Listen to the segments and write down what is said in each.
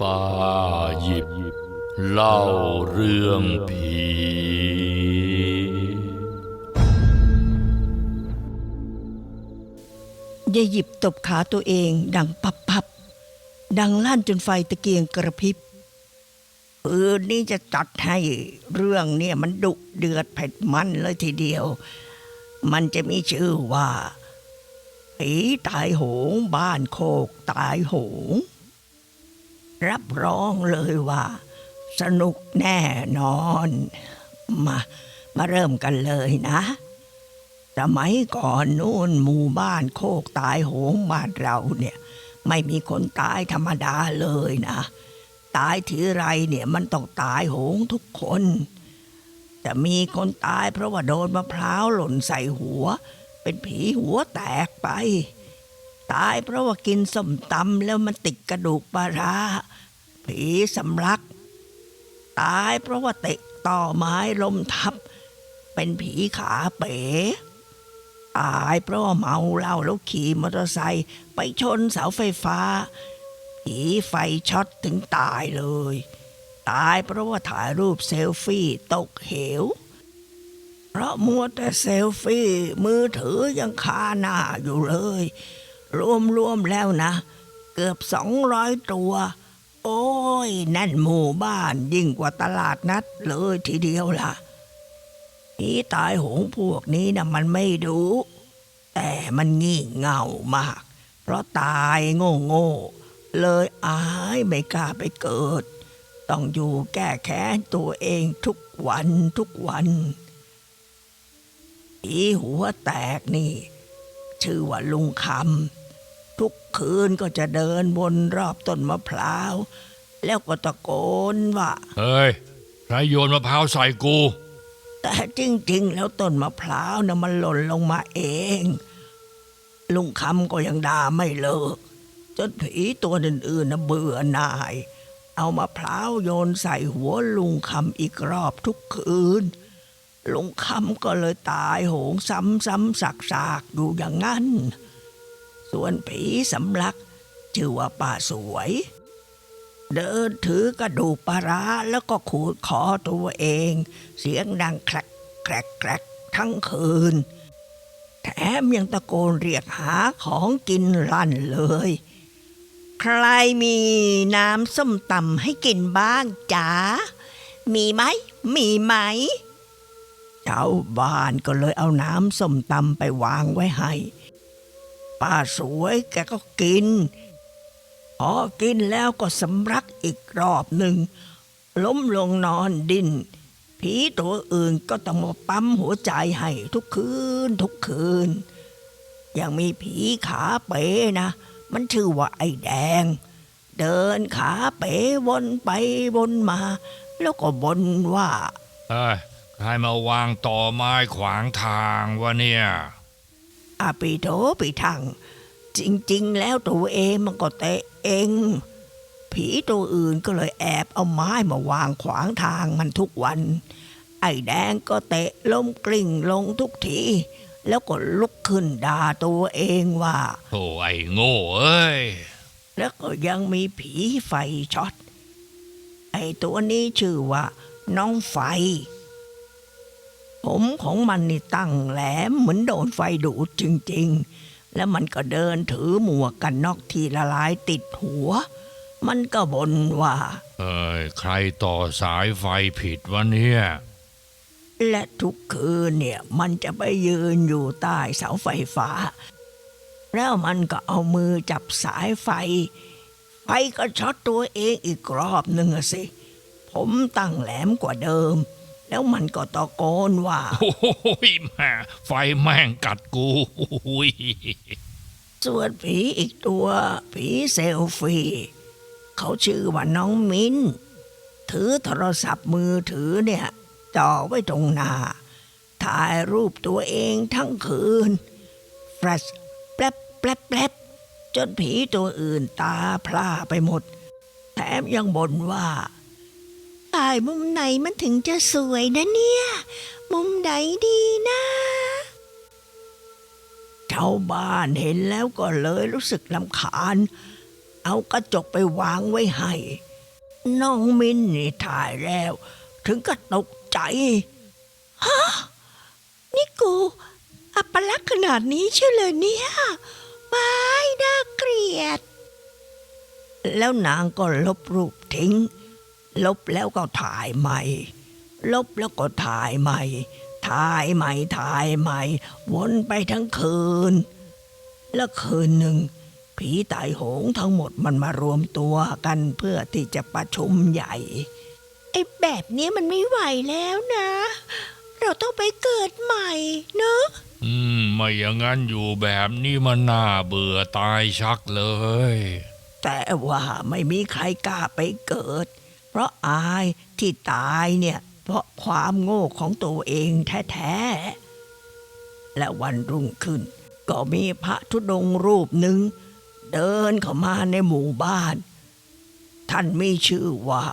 ป้าหยิบ เล่าเรื่องผี ยายหยิบตบขาตัวเอง ดังปับปับดังลั่นจนไฟตะเกียงกระพริบคืนนี้จะจัดให้เรื่องเนี่ยมันดุเดือดเผ็ดมันเลยทีเดียว มันจะมีชื่อว่า ผีตายโหงบ้านโคกตายโหง รับรองเลยว่า สนุกแน่นอน มา มาเริ่มกันเลยนะสมัยก่อนนู่นหมู่บ้านโคกตายโหงบ้านเราเนี่ย ไม่มีคนตายธรรมดาเลยนะ ตายทีไรเนี่ยมันต้องตายโหงทุกคนจะมีคนตายเพราะว่าโดนมะพร้าวหล่นใส่หัว เป็นผีหัวแตกไป ตายเพราะว่ากินส้มตำแล้วมันติดกระดูกปลาร้าผีสำลัก ตายเพราะว่าเตะต่อไม้ลมทับ เป็นผีขาเป๋ตายเพราะว่าเมาเหล้าแล้วขี่มอเตอร์ไซค์ไปชนเสาไฟฟ้า ผีไฟช็อตถึงตายเลย ตายเพราะว่าถ่ายรูปเซลฟี่ตกเหว เพราะมัวแต่เซลฟี่มือถือยังคาหน้าอยู่เลย รวมๆแล้วนะ เกือบสองร้อยตัว โอ้ยนั่นหมู่บ้านยิ่งกว่าตลาดนัดเลยทีเดียวล่ะผีตายโหงพวกนี้นะมันไม่ดู แต่มันงี่เง่ามาก เพราะตายโง่โง่ๆเลยอายไม่กล้าไปเกิด ต้องอยู่แก้แค้นตัวเองทุกวันทุกวัน ผีหัวแตกนี่ ชื่อว่าลุงคำทุกคืนก็จะเดินวนรอบต้นมะพร้าว แล้วก็ตะโกนว่าเฮ้ยใครโยนมะพร้าวใส่กู แต่จริง ๆ แล้วต้นมะพร้าวนะมันหล่นลงมาเอง ลุงคำก็ยังด่าไม่เลิกจนผีตัวอื่นๆนะเบื่อหน่าย เอามะพร้าวโยนใส่หัวลุงคำอีกรอบทุกคืน ลุงคำก็เลยตายโหงซ้ำๆสักๆอยู่อย่างนั้น ส่วนผีสำลักชื่อว่าป้าสวย เดินถือกระดูกปลาร้าแล้วก็ขูดคอตัวเอง เสียงดังแครกแครกแครกทั้งคืน แถมยังตะโกนเรียกหาของกินลั่นเลย ใครมีน้ำส้มตำให้กินบ้างจ๋ามีไหม มีไหม ชาวบ้านก็เลยเอาน้ำส้มตำไปวางไว้ให้ ป้าสวยแกก็กินพอกินแล้วก็สำรักอีกรอบหนึ่ง ล้มลงนอนดินผีตัวอื่นก็ต้องมาปั๊มหัวใจให้ทุกคืนทุกคืน ยังมีผีขาเป๋นะ มันชื่อว่าไอ้แดง เดินขาเป๋วนไปวนมา แล้วก็บนว่าเฮ้ย ใครมาวางต่อไม้ขวางทางวะเนี่ยอาปีโถปีทัง จริง ๆ แล้วตัวเองมันก็เตะเอง ผีตัวอื่นก็เลยแอบเอาไม้มาวางขวางทางมันทุกวัน ไอ้แดงก็เตะล้มกลิ้งลงทุกทีแล้วก็ลุกขึ้นด่าตัวเองว่าโถ่ไอ้โง่เอ้ย แล้วก็ยังมีผีไฟช็อต ไอ้ตัวนี้ชื่อว่า น้องไฟ ผมของมันนี่ตั้งแหลมเหมือนโดนไฟดูดจริงๆ แล้วมันก็เดินถือหมวกกันน็อกที่ละลายติดหัว มันก็บ่นว่า เอ้ยใครต่อสายไฟผิดวะเนี่ย และทุกคืนเนี่ยมันจะไปยืนอยู่ใต้เสาไฟฟ้า แล้วมันก็เอามือจับสายไฟ ไฟก็ช็อตตัวเองอีกรอบหนึ่งอะสิ ผมตั้งแหลมกว่าเดิม แล้วมันก็ตะโกนว่า โอ้ยแม่ไฟแม่งกัดกูโอ้ยส่วนผีอีกตัว ผีเซลฟี่เขาชื่อว่าน้องมิ้นถือโทรศัพท์มือถือเนี่ยจ่อไว้ตรงหน้า ถ่ายรูปตัวเองทั้งคืน แฟลชแป๊บแป๊บแป๊บจนผีตัวอื่นตาพร่าไปหมด แถมยังบ่นว่า ถ่ายมุมไหนมันถึงจะสวยนะเนี่ย มุมไหนดีนะชาวบ้านเห็นแล้วก็เลยรู้สึกลำคาญ เอากระจกไปวางไว้ให้ น้องมินนี่ถ่ายแล้ว ถึงก็ตกใจ ฮะ นี่กูอัปลักษณ์ขนาดนี้เชื่อเลยเนี่ยว้ายน่าเกลียด แล้วนางก็ลบรูปทิ้ง ลบแล้วก็ถ่ายใหม่ ลบแล้วก็ถ่ายใหม่ ถ่ายใหม่ถ่ายใหม่ วนไปทั้งคืน แล้วคืนหนึ่ง ผีตายโหงทั้งหมดมันมารวมตัวกันเพื่อที่จะประชุมใหญ่ไอ้แบบนี้มันไม่ไหวแล้วนะ เราต้องไปเกิดใหม่เนอะอืม ไม่อย่างนั้นอยู่แบบนี้มันน่าเบื่อตายชักเลย แต่ว่าไม่มีใครกล้าไปเกิด เพราะอายที่ตายเนี่ย เพราะความโง่ของตัวเองแท้ๆ และวันรุ่งขึ้น ก็มีพระธุดงค์รูปหนึ่ง เดินเข้ามาในหมู่บ้าน ท่านมีชื่อว่า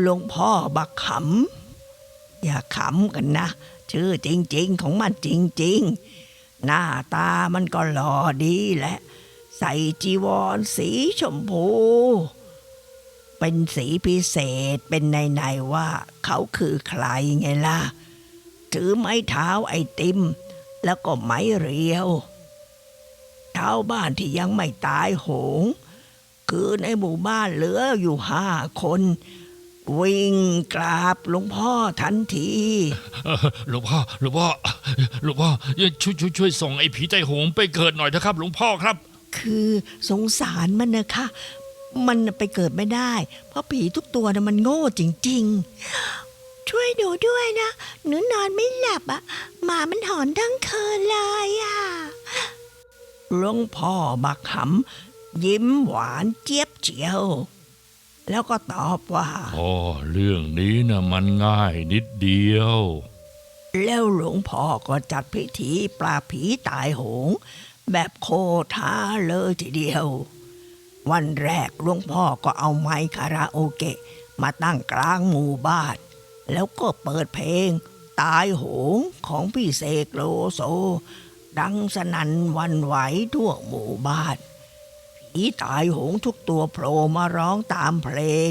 หลวงพ่อบักขำอย่าขำกันนะ ชื่อจริง ๆ ของมันจริง ๆ หน้าตามันก็หล่อดีแหละ ใส่จีวรสีชมพู เป็นสีพิเศษเป็นในในๆว่า เขาคือใครไงล่ะ ถือไม้เท้าไอติม แล้วก็ไม้เรียวชาวบ้านที่ยังไม่ตายโหง คือในหมู่บ้านเหลืออยู่ห้าคน วิ่งกราบหลวงพ่อทันทีเออหลวงพ่อหลวงพ่อหลวงพ่อช่วยช่วยช่วยส่งไอ้ผีไตโหงไปเกิดหน่อยนะครับ หลวงพ่อครับ คือสงสารมันนะคะ มันน่ะไปเกิดไม่ได้ เพราะผีทุกตัวนะมันโง่จริง ๆ ช่วยหนูด้วยนะ หนูนอนไม่หลับอะหมามันหอนทั้งคืนเลยอะหลวงพ่อบักหำยิ้มหวานเจี๊ยบเจียว แล้วก็ตอบว่าอ๋อเรื่องนี้นะมันง่ายนิดเดียว แล้วหลวงพ่อก็จัดพิธีปราบผีตายโหง แบบโคท้าเลยทีเดียว วันแรกหลวงพ่อก็เอาไมค์คาราโอเกะ มาตั้งกลางหมู่บ้าน แล้วก็เปิดเพลง ตายโหงของพี่เสกโลโซ ดังสนั่นวันไหวทั่วหมู่บ้านผีตายโหงทุกตัวโผล่มาร้องตามเพลง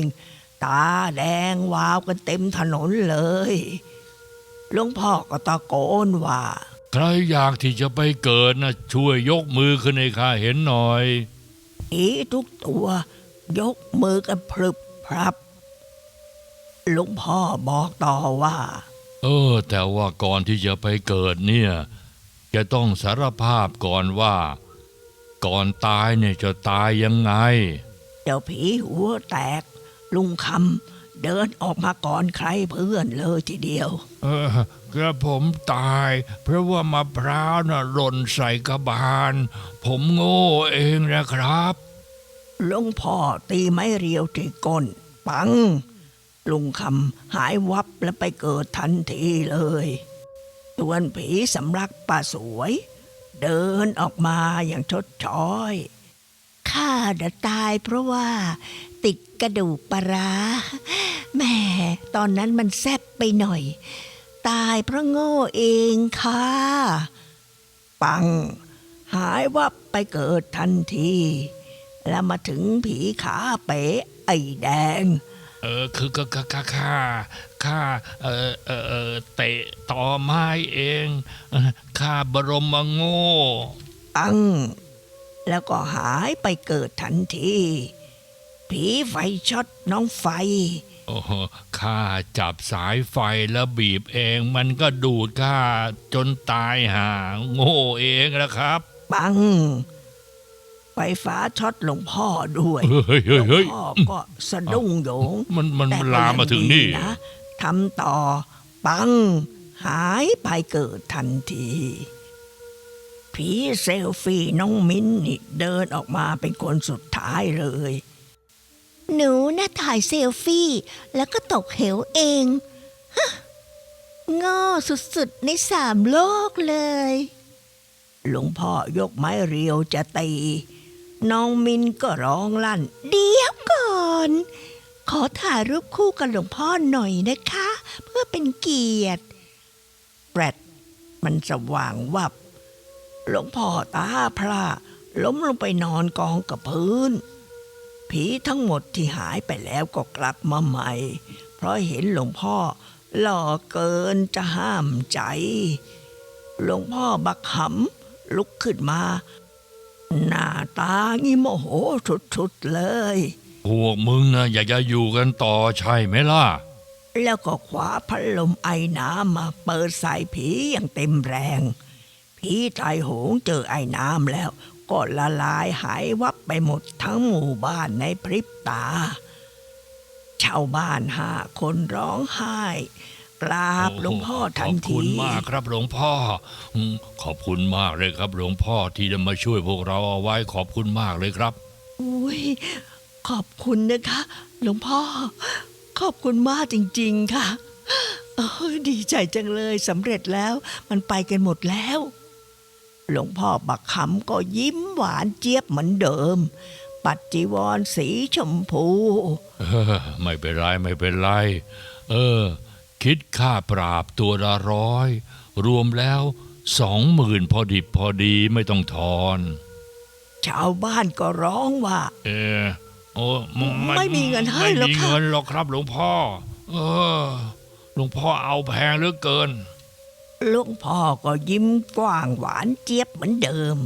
ตาแดงวาวกันเต็มถนนเลยหลวงพ่อก็ตะโกนว่า ใครอยากที่จะไปเกิดนะช่วยยกมือขึ้นให้ข้าเห็นหน่อย ผีทุกตัว ยกมือกันพรึบพรับ หลวงพ่อบอกต่อว่า เออ แต่ว่าก่อนที่จะไปเกิดเนี่ย จะต้องสารภาพก่อนว่า ก่อนตายเนี่ยจะตายยังไง เจ้าผีหัวแตกลุงคำ เดินออกมาก่อนใครเพื่อนเลยทีเดียว เออกระผมตาย เพราะว่ามะพร้าวน่ะหล่นใส่กระบาล ผมโง่เองนะครับหลวงพ่อตีไม้เรียวที่ก้น ปัง ลุงคำหายวับแล้วไปเกิดทันทีเลยส่วนผีสำลักป่าสวย เดินออกมาอย่างชดช้อยข้าจะตายเพราะว่า ติดกระดูกปลาร้าแหม่ตอนนั้นมันแซบไปหน่อย ตายเพราะโง่เองค่ะ ปัง หายวับไปเกิดทันที แล้วมาถึงผีขาเป๋ไอ้แดง เออคือก็ข้าข้าข้าข้าเออเออเออเตะต่อไม้เองเออข้าบรมโง่ปัง แล้วก็หายไปเกิดทันที ผีไฟช็อตน้องไฟ โอ้โหข้าจับสายไฟแล้วบีบเอง มันก็ดูดข้าจนตายห่าโง่เองนะครับ ปัง ไฟฟ้าช็อตหลวงพ่อด้วยเฮ้ยหลเฮ้ยวงเฮ้ยพ่อก็สะดุ้งโหยงมันมันแต่ก็ลามมาถึงนี่ ยัดีนะทำต่อ ปัง หายไปเกิดทันที ผีเซลฟี่น้องมิ้นนี่เดินออกมาเป็นคนสุดท้ายเลย หนูน่ะถ่ายเซลฟี่ แล้วก็ตกเหวเองฮะง่สุดๆในสามโลกเลย หลวงพ่อยกไม้เรียวจะตี น้องมินก็ร้องลั่น เดี๋ยวก่อน ขอถ่ายรูปคู่กับหลวงพ่อหน่อยนะคะ เพื่อเป็นเกียรติแปรดมันสว่างวับ หลวงพ่อตาพระล้มลงไปนอนกองกับพื้น ผีทั้งหมดที่หายไปแล้วก็กลับมาใหม่ เพราะเห็นหลวงพ่อหล่อเกินจะห้ามใจ หลวงพ่อบักหำลุกขึ้นมา หน้าตางี้โมโหสุดๆเลย พวกมึงนะอยากจะอยู่กันต่อใช่ไหมล่ะ แล้วก็คว้าพัดลมไอ้น้ำมาเปิดใส่ผีอย่างเต็มแรง ผีตายโหงเจอไอ้น้ำแล้ว ก็ละลายหายวับไปหมดทั้งหมู่บ้านในพริบตา ชาวบ้านห้าคนร้องไห้กราบหลวงพ่อทันขอบคุทีณมากครับหลวงพ่ออืมขอบคุณมากเลยครับหลวงพ่อที่ได้มาช่วยพวกเราเอาไว้ขอบคุณมากเลยครับ อุ้ยขอบคุณนะคะ หลวงพ่อ ขอบคุณมากจริง ๆค่ะเอ้ยดีใจจังเลยสำเร็จแล้ว มันไปกันหมดแล้ว หลวงพ่อบักคำก็ยิ้มหวานเจี๊ยบเหมือนเดิม ปัดจีวรสีชมพูเออไม่เป็นไรไม่เป็นไร เออ คิดค่าปราบตัวละร้อย รวมแล้วสองหมื่นพอดิบพอดีไม่ต้องทอน ชาวบ้านก็ร้องว่า เออโอ้ไม่มีเงินให้หรอกไม่มีค่ะเงินหรอกครับหลวงพ่อ เออ หลวงพ่อเอาแพงเหลือเกิน หลวงพ่อก็ยิ้มกว้างหวานเจี๊ยบเหมือนเดิม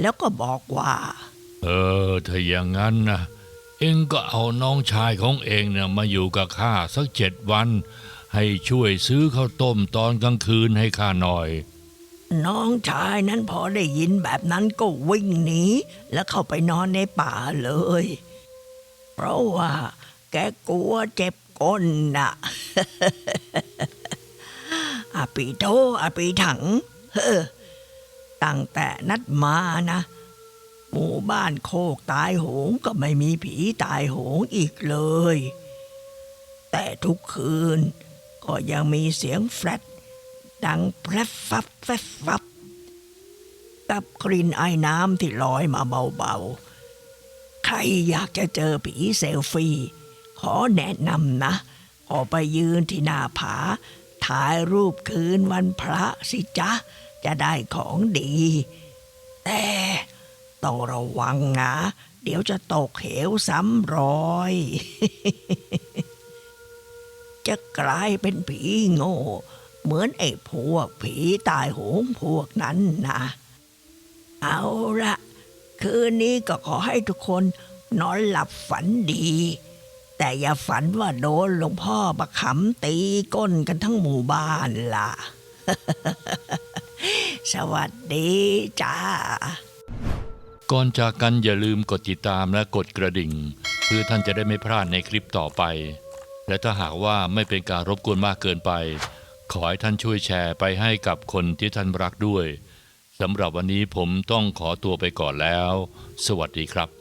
แล้วก็บอกว่า เออถ้าอย่างนั้นนะเองก็เอาน้องชายของเองเนี่ยมาอยู่กับข้าสักเจ็ดวัน ให้ช่วยซื้อข้าวต้มตอนกลางคืนให้ข้าหน่อย น้องชายนั้นพอได้ยินแบบนั้นก็วิ่งหนีแล้วเข้าไปนอนในป่าเลย เพราะว่า แกกลัวเจ็บก้นน่ะ อาปีโตอาปีถัง เฮ้อตั้งแต่นัดมานะ หมู่บ้านโคกตายโหงก็ไม่มีผีตายโหงอีกเลย แต่ทุกคืนก็ยังมีเสียงแฟลตดังแพรฟับแฟบฟับกับกลิ่นไอ้น้ำที่ลอยมาเบาๆ ใครอยากจะเจอผีเซลฟี่ ขอแนะนำนะ ออกไปยืนที่หน้าผา ถ่ายรูปคืนวันพระสิจ๊ะ จะได้ของดี แต่ต้องระวังนะเดี๋ยวจะตกเหวซ้ำรอย จะกลายเป็นผีโง่ เหมือนไอ้พวกผีตายโหงพวกนั้นนะ เอาละคืนนี้ก็ขอให้ทุกคนนอนหลับฝันดี แต่อย่าฝันว่าโดนหลวงพ่อประขำตีก้นกันทั้งหมู่บ้านล่ะ สวัสดีจ้า ก่อนจากกันอย่าลืมกดติดตามและกดกระดิ่ง เพื่อท่านจะได้ไม่พลาดในคลิปต่อไป และถ้าหากว่าไม่เป็นการรบกวนมากเกินไป ขอให้ท่านช่วยแชร์ไปให้กับคนที่ท่านรักด้วยสำหรับวันนี้ผมต้องขอตัวไปก่อนแล้ว สวัสดีครับ